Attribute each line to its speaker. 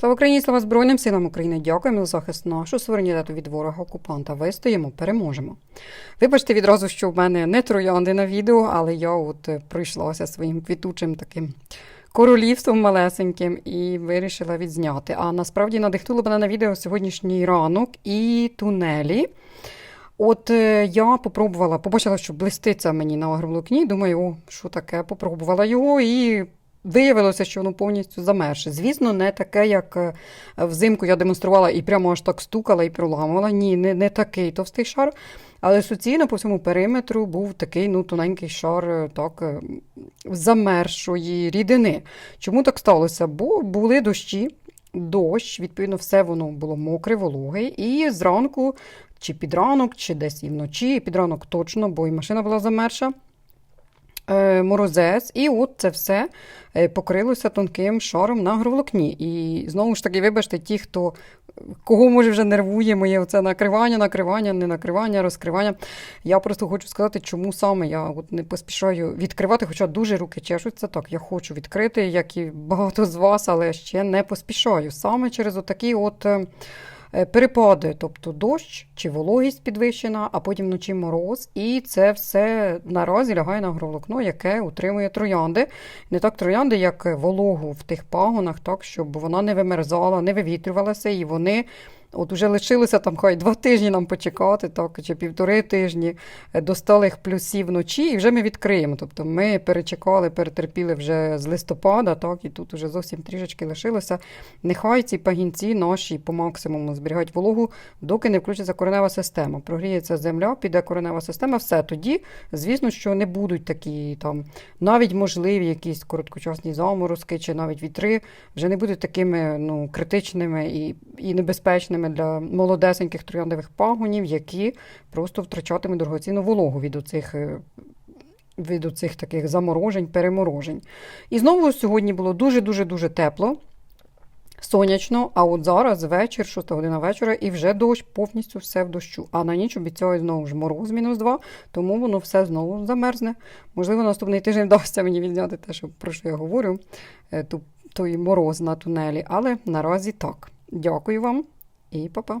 Speaker 1: Слава Україні, слава Збройним силам України! Дякуємо за захист нашого суверенітету від ворога окупанта. Вистоїмо, переможемо. Вибачте відразу, що в мене не троянди на відео, але я от е, пройшлася своїм квітучим таким королівством малесеньким і вирішила відзняти. А насправді надихнуло мене на відео сьогоднішній ранок і тунелі. От е, я попробувала, побачила, що блиститься мені на агроволокні. Думаю, о, що таке? Попробувала його і виявилося, що воно повністю замерше. Звісно, не таке, як е, взимку я демонструвала і прямо аж так стукала і проламувала. Ні, не, не такий товстий шар. Але суцільно по всьому периметру був такий ну, тоненький шар е, так, е, замершої рідини. Чому так сталося? Бо були дощі, дощ, відповідно, все воно було мокре, вологе, і зранку, чи під ранок, чи десь і вночі, під ранок точно, бо і машина була замерша. Е, Морозець, і от це все е, покрилося тонким шаром на агроволокні. І знову ж таки, вибачте, ті, хто кого може вже нервує моє оце накривання, накривання, не накривання, розкривання. Я просто хочу сказати, чому саме я от не поспішаю відкривати, хоча дуже руки чешуться. Так, я хочу відкрити, як і багато з вас, але ще не поспішаю. Саме через отакі от. Е, Перепади, тобто дощ чи вологість підвищена, а потім вночі мороз, і це все наразі лягає на агроволокно, яке утримує троянди. Не так троянди, як вологу в тих пагонах, так, щоб вона не вимерзала, не вивітрювалася, і вони. От уже лишилося там хай два тижні нам почекати, так, чи півтори тижні е, до сталих плюсів вночі, і вже ми відкриємо. Тобто ми перечекали, перетерпіли вже з листопада, так, і тут уже зовсім трішечки лишилося. Нехай ці пагінці наші по максимуму зберігають вологу, доки не включиться коренева система. Прогріється земля, піде коренева система, все. Тоді, звісно, що не будуть такі там, навіть можливі якісь короткочасні заморозки чи навіть вітри, вже не будуть такими ну, критичними і, і небезпечними для молодесеньких трояндових пагонів, які просто втрачатимуть дорогоцінну вологу від оцих. е, Від оцих таких заморожень, переморожень. І знову сьогодні було дуже-дуже дуже тепло, сонячно, а от зараз вечір, 6 година вечора, і вже дощ, повністю все в дощу. А на ніч обіцяють знову ж мороз мінус 2, тому воно все знову замерзне. Можливо, наступний тиждень вдасться мені відзняти те, що, про що я говорю, е, той мороз на тунелі. Але наразі так. Дякую вам і па-па.